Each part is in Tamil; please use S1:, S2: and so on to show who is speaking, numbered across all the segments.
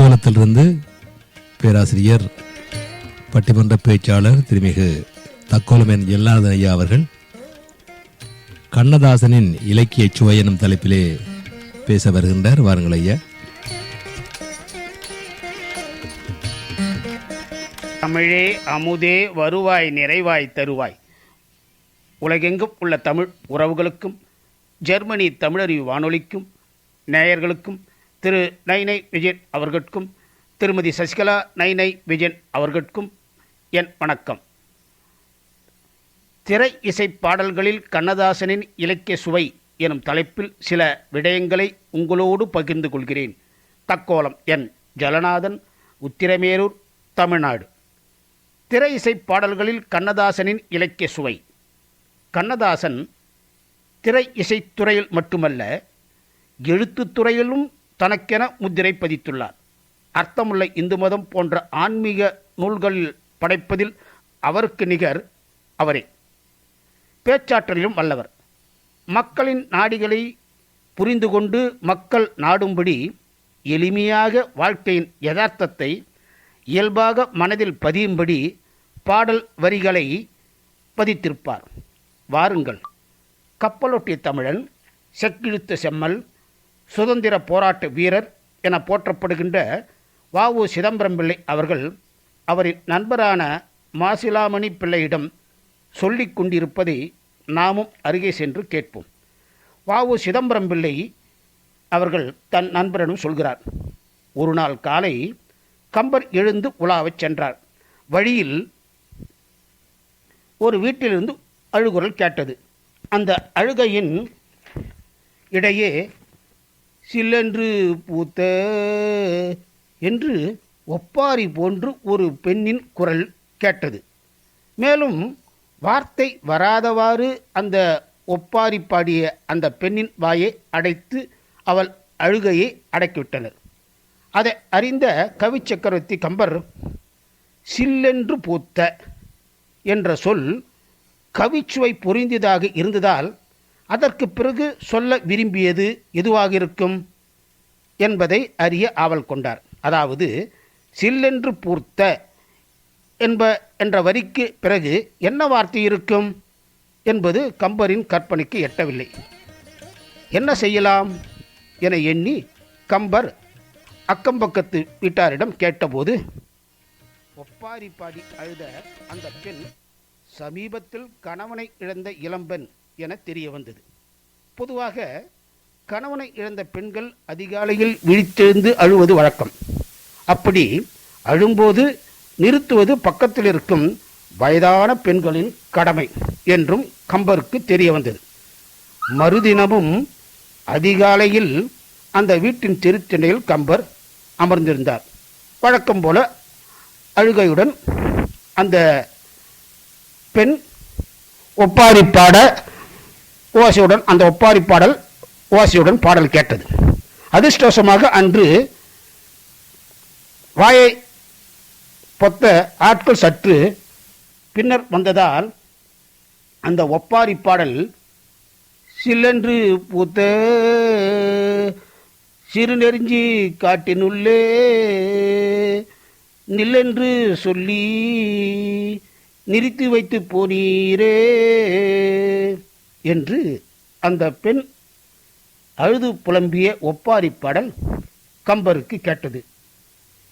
S1: தக்கோலத்திலிருந்து பேராசிரியர் பட்டிமன்ற பேச்சாளர் திருமிகு தக்கோலமேன் எல்லாரதன் ஐயா அவர்கள் கண்ணதாசனின் இலக்கிய சுவை எனும் தலைப்பிலே பேச வருகின்றார். வாருங்கள் ஐயா.
S2: தமிழே அமுதே வருவாய் நிறைவாய் தருவாய். உலகெங்கும் உள்ள தமிழ் உறவுகளுக்கும் ஜெர்மனி தமிழறிவு வானொலிக்கும் நேயர்களுக்கும் திரு நைனை விஜயன் அவர்களுக்கும் திருமதி சசிகலா நைனை விஜயன் அவர்களுக்கும் என் வணக்கம். திரை இசை பாடல்களில் கண்ணதாசனின் இலக்கிய சுவை எனும் தலைப்பில் சில விடயங்களை உங்களோடு பகிர்ந்து கொள்கிறேன். தக்கோலம் என் ஜலநாதன் உத்திரமேரூர் தமிழ்நாடு. திரை இசை பாடல்களில் கண்ணதாசனின் இலக்கிய சுவை. கண்ணதாசன் திரை இசைத்துறையில் மட்டுமல்ல எழுத்துத்துறையிலும் தனக்கென முத்திரை பதித்துள்ளார். அர்த்தமுள்ள இந்து மதம் போன்ற ஆன்மீக நூல்களில் படைப்பதில் அவருக்கு நிகர் அவரே. பேச்சாற்றலிலும் வல்லவர். மக்களின் நாடிகளை புரிந்து கொண்டு மக்கள் நாடும்படி எளிமையாக வாழ்க்கையின் யதார்த்தத்தை இயல்பாக மனதில் பதியும்படி பாடல் வரிகளை பதித்திருப்பார். வாருங்கள். கப்பலொட்டிய தமிழன் செக்கிழுத்த செம்மல் சுதந்திர போராட்ட வீரர் என போற்றப்படுகின்ற வாவு சிதம்பரம் பிள்ளை அவர்கள் அவரின் நண்பரான மாசிலாமணி பிள்ளையிடம் சொல்லிக் கொண்டிருப்பதை நாமும் அருகே சென்று கேட்போம். வாவு சிதம்பரம் பிள்ளை அவர்கள் தன் நண்பரிடம் சொல்கிறார் ஒரு நாள் காலை கம்பர் எழுந்து உலாவச் சென்றார். வழியில் ஒரு வீட்டிலிருந்து அழுகுரல் கேட்டது. அந்த அழுகையின் இடையே சில்லென்று பூத்த என்று ஒப்பாரி போன்று ஒரு பெண்ணின் குரல் கேட்டது. மேலும் வார்த்தை வராதவாறு அந்த ஒப்பாரி பாடிய அந்த பெண்ணின் வாயை அடைத்து அவள் அழுகையை அடக்கிவிட்டனர். அதை அறிந்த கவி சக்கரவர்த்தி கம்பர் சில்லென்று பூத்த என்ற சொல் கவிச்சுவை புரிந்ததாக இருந்ததால் அதற்கு பிறகு சொல்ல விரும்பியது எதுவாக இருக்கும்? என்பதை அறிய ஆவல் கொண்டார். அதாவது சில்லென்று பூர்த்த என்ப என்ற வரிக்கு பிறகு என்ன வார்த்தை இருக்கும்? என்பது கம்பரின் கற்பனைக்கு எட்டவில்லை. என்ன செய்யலாம்? என எண்ணி கம்பர் அக்கம்பக்கத்து வீட்டாரிடம் கேட்டபோது ஒப்பாரி பாடி அழுத அந்த பெண் சமீபத்தில் கணவனை இழந்த இளம்பெண் என தெரிய வந்தது. பொதுவாக கணவனை இழந்த பெண்கள் அதிகாலையில் விழித்தெழுந்து அழுவது வழக்கம். அப்படி அழும்போது நிறுத்துவது பக்கத்தில் இருக்கும் வயதான பெண்களின் கடமை என்றும் கம்பருக்கு தெரிய வந்தது. மறுதினமும் அதிகாலையில் அந்த வீட்டின் திருத்திணையில் கம்பர் அமர்ந்திருந்தார். வழக்கம் போல அழுகையுடன் அந்த பெண் ஒப்பாரி பாட ஓசையுடன் அந்த ஒப்பாரி பாடல் ஓசையுடன் பாடல் கேட்டது. அதிர்ஷ்டவசமாக அன்று வாயை பொத்த ஆட்கள் சற்று பின்னர் வந்ததால் அந்த ஒப்பாரி பாடல் சில்லென்று பூத்த சிறு நெருஞ்சி காட்டினுள்ளே நில்லென்று சொல்லி நிறுத்தி வைத்து போனீரே. என்று அந்த பெண் அழுது புலம்பிய ஒப்பாரி பாடல் கம்பருக்கு கேட்டது.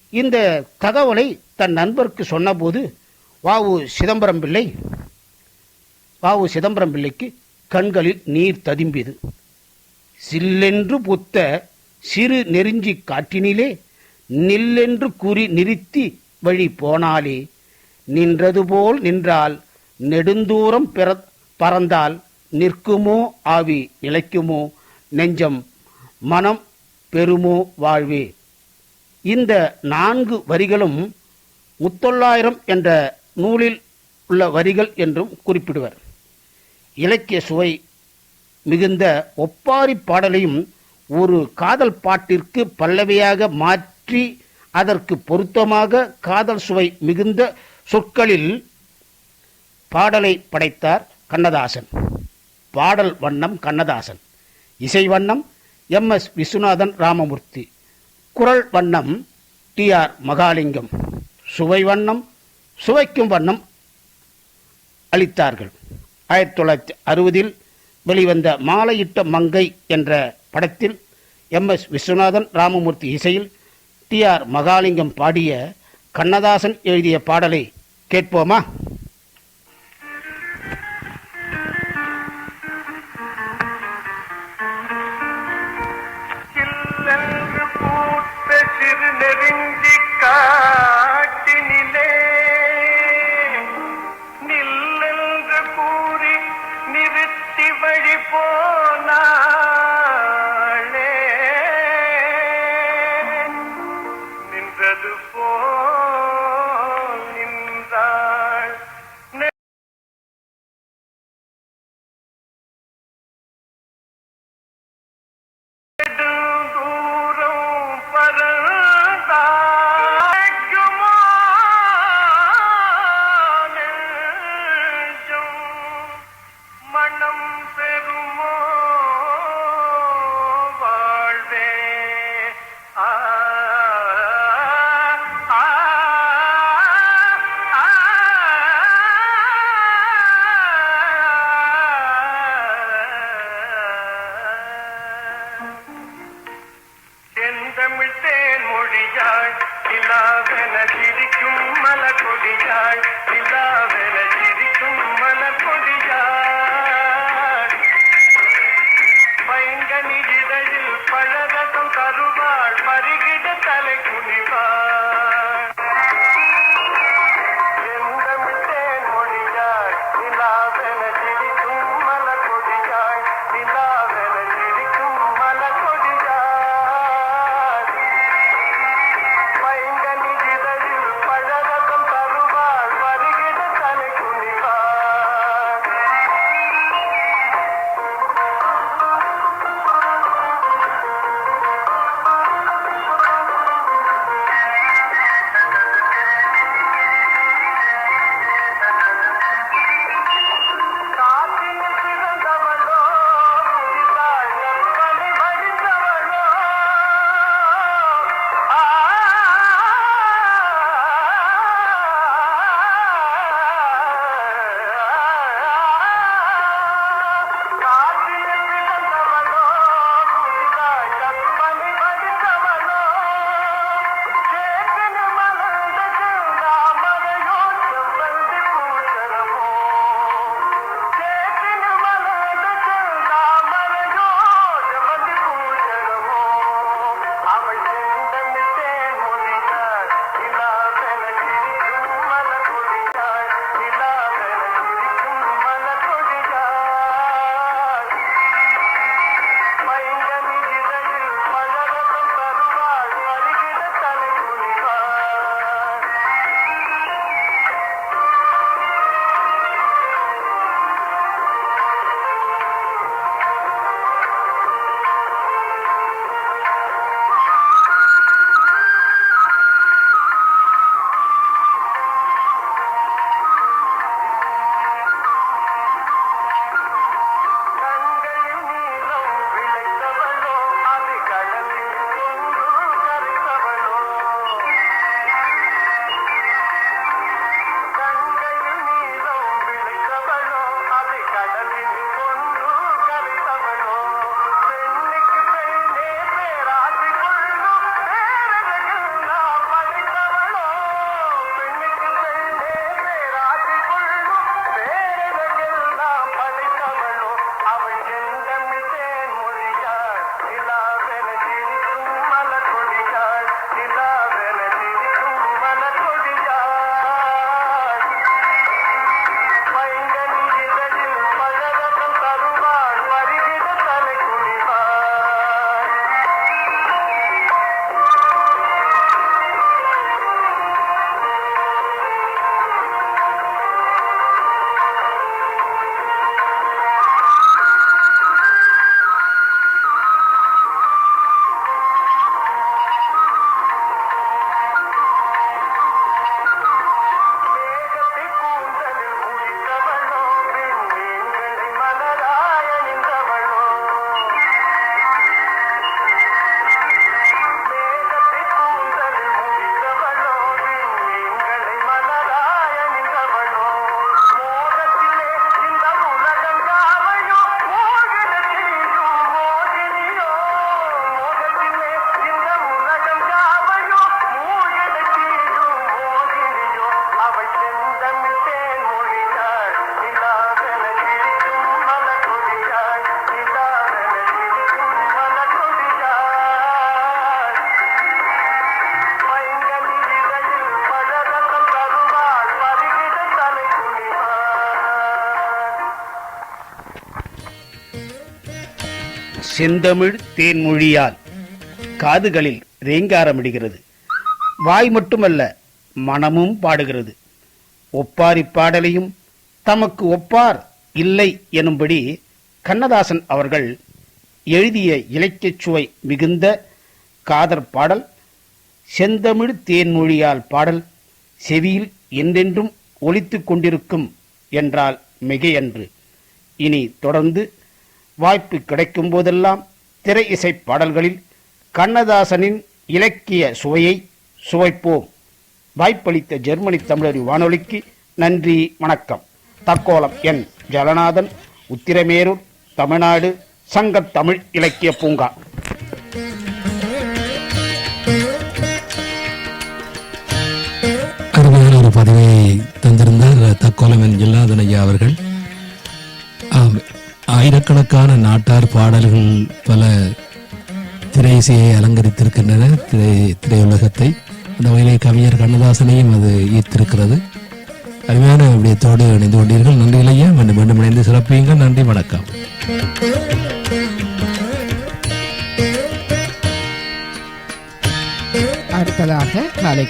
S2: இந்த தகவலை தன் நண்பருக்கு சொன்னபோது வாவு சிதம்பரம் பிள்ளை வாவு சிதம்பரம் பிள்ளைக்கு கண்களில் நீர் ததும்பியது. சில்லென்று புத்த சிறு நெருஞ்சி காற்றினிலே நில்லென்று கூறி நிறுத்தி வழி போனாலே நின்றது போல் நின்றால் நெடுந்தூரம் பிற பறந்தால் நிற்குமோ ஆவி நிலைக்குமோ? நெஞ்சம் மனம் பெறுமோ வாழ்வே? இந்த நான்கு வரிகளும் முத்தொள்ளாயிரம் என்ற நூலில் உள்ள வரிகள் என்றும் குறிப்பிடுவர். இலக்கிய சுவை மிகுந்த ஒப்பாரி பாடலையும் ஒரு காதல் பாட்டிற்கு பல்லவியாக மாற்றி அதற்கு பொருத்தமாக காதல் சுவை மிகுந்த சொற்களில் பாடலை படைத்தார் கண்ணதாசன். பாடல் வண்ணம் கண்ணதாசன். இசை வண்ணம் எம். எஸ். விஸ்வநாதன் ராமமூர்த்தி. குரல் வண்ணம்
S3: டி. ஆர். மகாலிங்கம். சுவை வண்ணம் சுவைக்கும் வண்ணம் அளித்தார்கள். ஆயிரத்தி தொள்ளாயிரத்தி அறுபதில் வெளிவந்த மாலையிட்ட மங்கை என்ற படத்தில் எம். எஸ். விஸ்வநாதன் ராமமூர்த்தி இசையில் டி. ஆர். மகாலிங்கம் பாடிய கண்ணதாசன் எழுதிய பாடலை கேட்போமா?
S4: செந்தமிழ்
S2: தேன்மொழியால் காதுகளில் ரேங்காரமிடுகிறது. வாய் மட்டுமல்ல மனமும் பாடுகிறது. ஒப்பாரி பாடலையும் தமக்கு ஒப்பார் இல்லை எனும்படி கண்ணதாசன் அவர்கள் எழுதிய இலக்கியச் சுவை மிகுந்த காதற் பாடல் செந்தமிழ் தேன்மொழியால் பாடல் செவியில் என்றென்றும் ஒலித்து கொண்டிருக்கும் என்றால் மிகையன்று. இனி தொடர்ந்து வாய்ப்பு கிடைக்கும் போதெல்லாம் திரை இசை பாடல்களில் கண்ணதாசனின் இலக்கிய சுவையை சுவைப்போம். வாய்ப்பளித்த ஜெர்மனி தமிழறி வானொலிக்கு நன்றி வணக்கம். தக்கோலம் என். ஜலநாதன் உத்திரமேரூர் தமிழ்நாடு சங்கத்தமிழ் இலக்கிய பூங்கா.
S1: அருமையான ஒரு பதிவை தந்திருந்தார் தக்கோலமன் ஐயா அவர்கள். ஆயிரக்கணக்கான நாட்டார் பாடல்கள் பல திரை இசையை அலங்கரித்திருக்கின்றன. திரை திரையுலகத்தை. அந்த வகையிலே கவிஞர் கண்ணதாசனையும் அது ஈர்த்திருக்கிறது. அருமையான விடயத்தோடு இணைந்து கொண்டீர்கள். நன்றி இல்லையா? மீண்டும் மீண்டும் இணைந்து சிறப்பியுங்கள். நன்றி வணக்கம்.
S5: அடுத்ததாக காலை